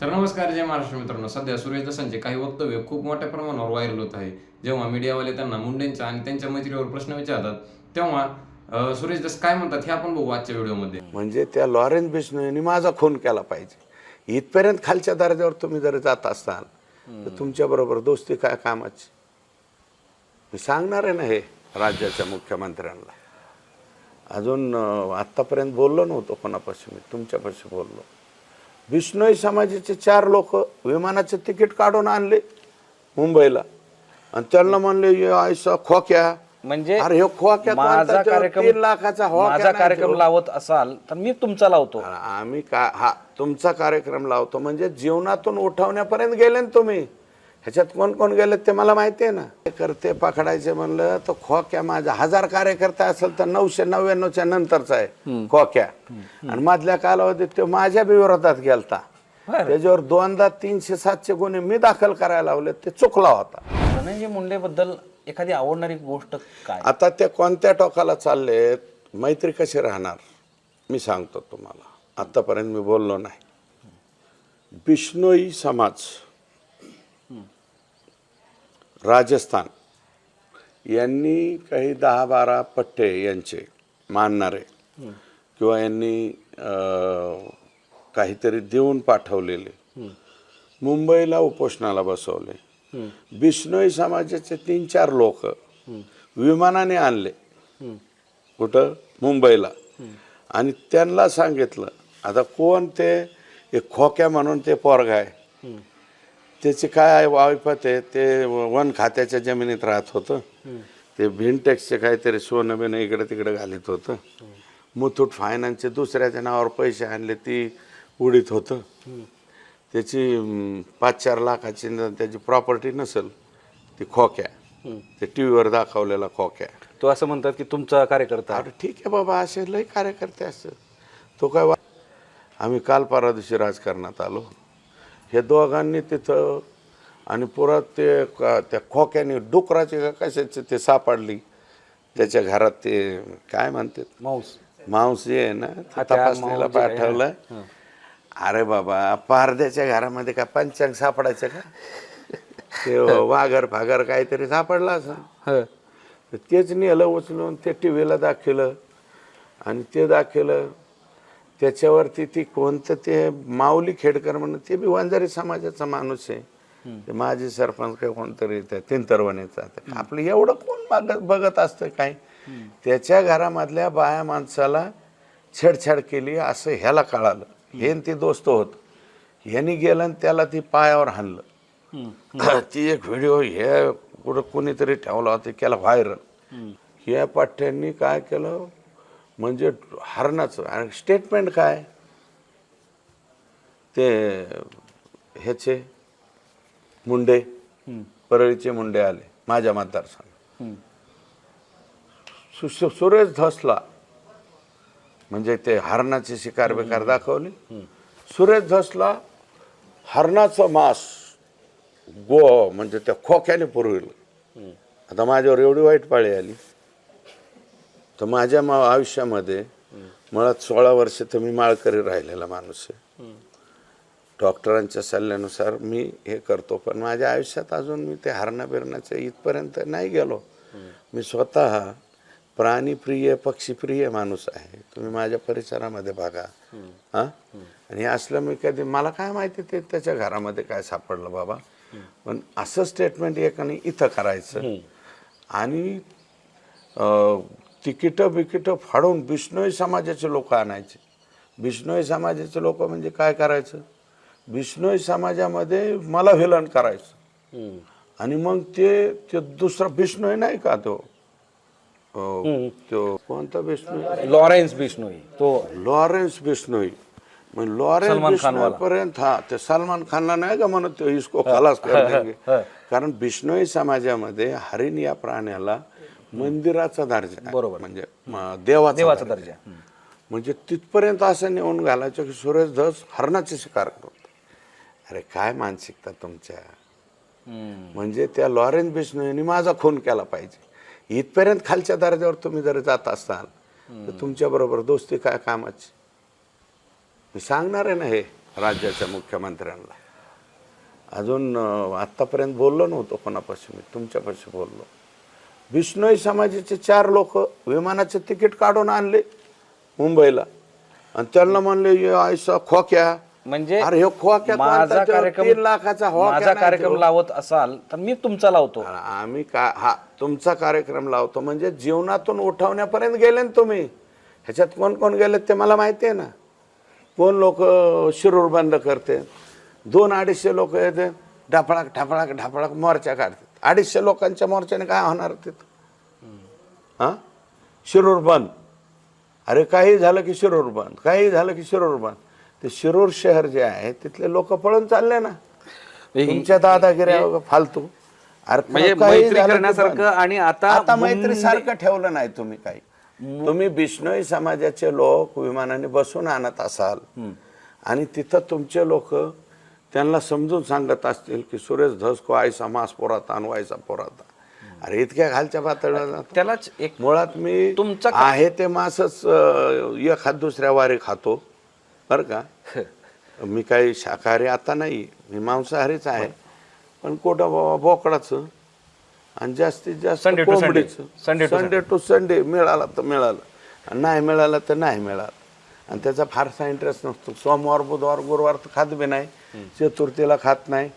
तर नमस्कार जय महाराष्ट्र मित्रांनो. सध्या सुरेश दसांचे काही वक्तव्य खूप मोठ्या प्रमाणावर व्हायरल होत आहे. जेव्हा मीडियावाले त्यांना मुंडेंच्या आणि त्यांच्या मैत्रीवर प्रश्न विचारतात तेव्हा सुरेश दस काय म्हणतात हे आपण बघू आजच्या व्हिडिओमध्ये. म्हणजे त्या लॉरेन्स बिश्नोईने माझा खून केला पाहिजे. इथपर्यंत खालच्या दर्जावर तुम्ही जर जात असाल तर तुमच्याबरोबर दोस्ती काय कामाची? मी सांगणार आहे ना हे राज्याच्या मुख्यमंत्र्यांना. अजून आत्तापर्यंत बोललो नव्हतो कोणापाशी मी तुमच्यापाशी बोललो. बिश्नोई समाजाचे चार लोक विमानाचे तिकीट काढून आणले मुंबईला. आणि त्यांना म्हणले "ये आयसा खोक्या. म्हणजे अरे ह्यो खोक्या माझा कार्यक्रम तीन लाखाचा खोक्या माझा कार्यक्रम. लावत असाल तर मी तुमचा लावतो. आम्ही का हा तुमचा कार्यक्रम लावतो. म्हणजे जीवनातून उठवण्यापर्यंत गेले ना तुम्ही. ह्याच्यात कोण कोण गेले ते मला माहिती आहे ना. ते करते पकडायचे म्हणलं तर खोक्या माझा हजार कार्यकर्ता असेल तर नऊशे नव्याण्णवच्या नंतरचा आहे खोक्या. आणि मधल्या कालावधीत तो माझ्या विरोधात गेलता. त्याच्यावर दोनदा तीनशे सातशे गुन्हे मी दाखल करायला लावले ते चुकला होता. धनंजय मुंडे बद्दल एखादी आवडणारी गोष्ट काय? आता ते कोणत्या टोकाला चाललेत मैत्री कशी राहणार मी सांगतो तुम्हाला. आतापर्यंत मी बोललो नाही. बिश्नोई समाज. राजस्थान. यांनी काही दहा बारा पट्टे यांचे मानणारे किंवा यांनी काहीतरी देऊन पाठवलेले. मुंबईला उपोषणाला बसवले. बिष्णोई समाजाचे तीन चार लोक विमानाने आणले. कुठं? मुंबईला. आणि त्यांना सांगितलं आता कोण ते? एक खोक्या म्हणून ते पोरग आहे. त्याचे काय आहे वायपत आहे ते वन खात्याच्या जमिनीत राहत होतं. ते भिनटेक्सचे काहीतरी सोनं बिनं इकडे तिकडे घालीत होतं. मुथूट फायनान्सचे दुसऱ्याच्या नावावर पैसे आणले ती उडीत होतं. त्याची पाच चार लाखाची त्याची प्रॉपर्टी नसेल ती खोक्या. ते टी व्हीवर दाखवलेला खोक्या. तो असं म्हणतात की तुमचा कार्यकर्ता. अरे ठीक आहे बाबा असे लय कार्यकर्ते असतात. तो काय आम्ही काल परवा दिवशी राजकारणात आलो. हे दोघांनी तिथं आणि पुरात ते क- त्या खोक्याने डुकराचे का कशाचे ते सापडली. त्याच्या घरात ते काय म्हणतात माऊस मांस जे आहे ना ते तपासणीला मांस पाठवलं. अरे बाबा पारद्याच्या घरामध्ये का पंचांग सापडायचं का? ते वाघर फागर काहीतरी सापडला असं. तेच नेलं उचलून ते टी व्हीला दाखवलं. आणि ते दाखवलं त्याच्यावरती ती कोणतं ते माऊली खेडकर म्हणून ते बी वंजारी समाजाचा माणूस आहे. ते माजी सरपंच काय कोणतरी त्या तिंतरवणीचा तर आपलं एवढं कोण मागत बघत असतं काय? त्याच्या घरामधल्या बाया माणसाला छेडछाड केली असं ह्याला कळालं. हे ते दोस्त होत. ह्यानी गेलं आणि त्याला ती पायावर हाणलं. ती एक व्हिडिओ हे कुठं कोणीतरी ठेवला होता केला व्हायरल या पाठ्यांनी काय केलं? म्हणजे हरणाचं. आणि स्टेटमेंट काय? ते ह्याचे मुंडे परळीचे मुंडे आले माझ्या मतदारसंघ. सुरेश धसला. म्हणजे ते हरणाची शिकार बिकार दाखवली. सुरेश धसला हरणाचं मांस गो म्हणजे त्या खोक्याने पुरविलं. आता माझ्यावर एवढी वाईट पाळी आली. तर माझ्या मा आयुष्यामध्ये मुळात सोळा वर्ष तर मी माळकरी राहिलेला माणूस आहे. डॉक्टरांच्या सल्ल्यानुसार मी हे करतो पण माझ्या आयुष्यात अजून मी ते हरणा बिरण्याचं इथपर्यंत नाही गेलो. मी स्वतः प्राणीप्रिय पक्षीप्रिय माणूस आहे. तुम्ही माझ्या परिसरामध्ये बघा. हां? आणि असलं मी कधी मला काय माहिती ते त्याच्या घरामध्ये काय सापडलं बाबा. पण असं स्टेटमेंट एकाने इथं करायचं. आणि तिकीटं बिकीटं फाडून बिश्नोई समाजाचे लोक आणायचे. बिश्नोई समाजाचे लोक म्हणजे काय करायचं? बिश्नोई समाजामध्ये मला विलन करायचं आणि मग ते ते दुसरा बिश्नोई नाही का तो? तो कोणता बिश्नोई लॉरेन्स बिश्नोई तो लॉरेन्स बिश्नोई मग लॉरेन्स. पर्यंत हा ते सलमान खानला नाही का म्हणत तो इसको खलास कर देंगे. कारण बिश्नोई समाजामध्ये हरिण या प्राण्याला मंदिराचा दर्जा. बरोबर. म्हणजे म, देवाचा दर्जा. म्हणजे तिथपर्यंत असं नेऊन घालायचं की सुरेश धस हरणाची शिकार करतो. अरे काय मानसिकता तुमच्या? म्हणजे त्या लॉरेन्स बिश्नोईने माझा खून केला पाहिजे. इथपर्यंत खालच्या दर्जावर तुम्ही जर जात असाल तर तुमच्या बरोबर दोस्ती काय कामाची? मी सांगणार आहे ना हे राज्याच्या मुख्यमंत्र्यांना. अजून आत्तापर्यंत बोललो नव्हतो कोणापाशी मी तुमच्यापाशी बोललो. बिश्नोई समाजाचे चार लोक विमानाचे तिकीट काढून आणले मुंबईला. आणि त्यांना म्हणले "ये आयसा खोक्या. म्हणजे अरे हे खोक्या माझा कार्यक्रम तीन लाखाचा माझा कार्यक्रम. लावत असाल तर मी तुमचा लावतो. आम्ही का हा तुमचा कार्यक्रम लावतो. म्हणजे जीवनातून उठवण्यापर्यंत गेले ना तुम्ही. ह्याच्यात कोण कोण गेले ते मला माहिती आहे ना. कोण लोक शिरूर बंद करते. दोन अडीचशे लोक येते. ढापळाक ढापळाक ढापळाक मोर्चा काढतात अडीचशे लोकांच्या मोर्चाने काय होणार तिथं? हां. शिरूर बंद. अरे काही झालं की शिरूर बंद काही झालं की शिरूर बंद. ते शिरूर शहर जे आहे तिथले लोक पळून चालले ना. तुमच्या दादागिऱ्या फालतू. अरे म्हणजे काही करण्यासारखं. आणि आता आता मैत्री सारखं ठेवलं नाही तुम्ही काही. तुम्ही बिश्नोई समाजाचे लोक विमानाने बसून आणत असाल. आणि तिथं तुमचे लोक त्यांना समजून सांगत असतील की सुरेश धस को आयसा मास पोरात आणवायचा पोरात अरे इतक्या खालच्या पातळीला त्यालाच एक मुळात मी तुमचा आहे ते मासच एखाद दुसऱ्या वारी खातो. बरं का? मी काही शाकाहारी आता नाही मी मांसाहारीच आहे. पण कोटा बाबा बोकडाचं आणि जास्तीत जास्त. कोंबडीचं. संडे टू संडे मिळाला तर मिळालं. आणि नाही मिळालं तर नाही मिळालं. आणि त्याचा फारसा इंटरेस्ट नसतो. सोमवार बुधवार गुरुवार तर खात बी नाही. चतुर्थीला खात नाही.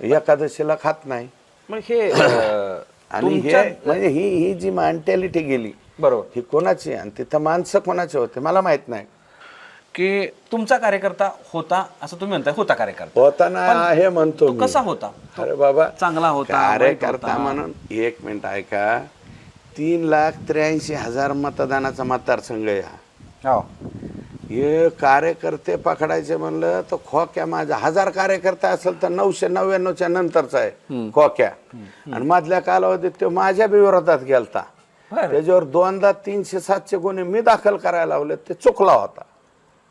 एकादशीला खात नाही. मग हे आणि हे म्हणजे ही ही जी मेंटॅलिटी गेली बरोबर. ही कोणाची? आणि तिथं माणसं कोणाचे होते? मला माहीत नाही. की तुमचा कार्यकर्ता होता असं तुम्ही म्हणताय होता कार्यकर्ता. होताना आहे म्हणतो तो मी. कसा होता? अरे बाबा चांगला होता, कार्यकर्ता होता? म्हणून एक मिनिट ऐका. तीन लाख त्र्याऐंशी हजार मतदानाचा मतदारसंघ हा. हो कार्यकर्ते पकडायचे म्हणलं तर खोक्या माझा हजार कार्यकर्ता असेल तर नऊशे नव्याण्णवच्या नंतरचा आहे खोक्या. आणि मधल्या कालावधीत तो माझ्या बी विरोधात गेलता. त्याच्यावर दोनदा तीनशे सातशे गुन्हे मी दाखल करायला लावले. ते चुकला होता.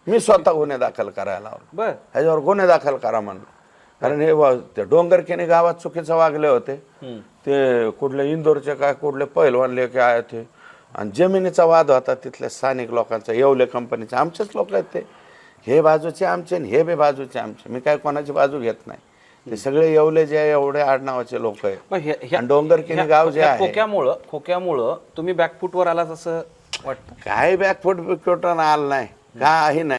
मी स्वतः गुन्हे दाखल करायला लावले. ह्याच्यावर गुन्हे दाखल करा म्हणलं. कारण हे ते डोंगरकेने गावात चुकीचं वागले होते. ते कुठले इंदोरचे काय कुठले पैलवानले काय ते आणि जमिनीचा वाद होता तिथल्या स्थानिक लोकांचा येवले कंपनीचे आमचेच लोक आहेत ते. हे बाजूचे आमचे आणि हे बी बाजूचे आमचे. मी काय कोणाची बाजू घेत नाही. ते सगळे येवले जे आहे, एवढे आडनावाचे लोक मग आहे हे- ह्या- आणि डोंगरकेने गाव जे आहे खोक्यामुळं खोक्यामुळं तुम्ही बॅकफुटवर आलात असं वाटतं? काय बॅकफुट बिकफुट आलं नाही. काही नाही.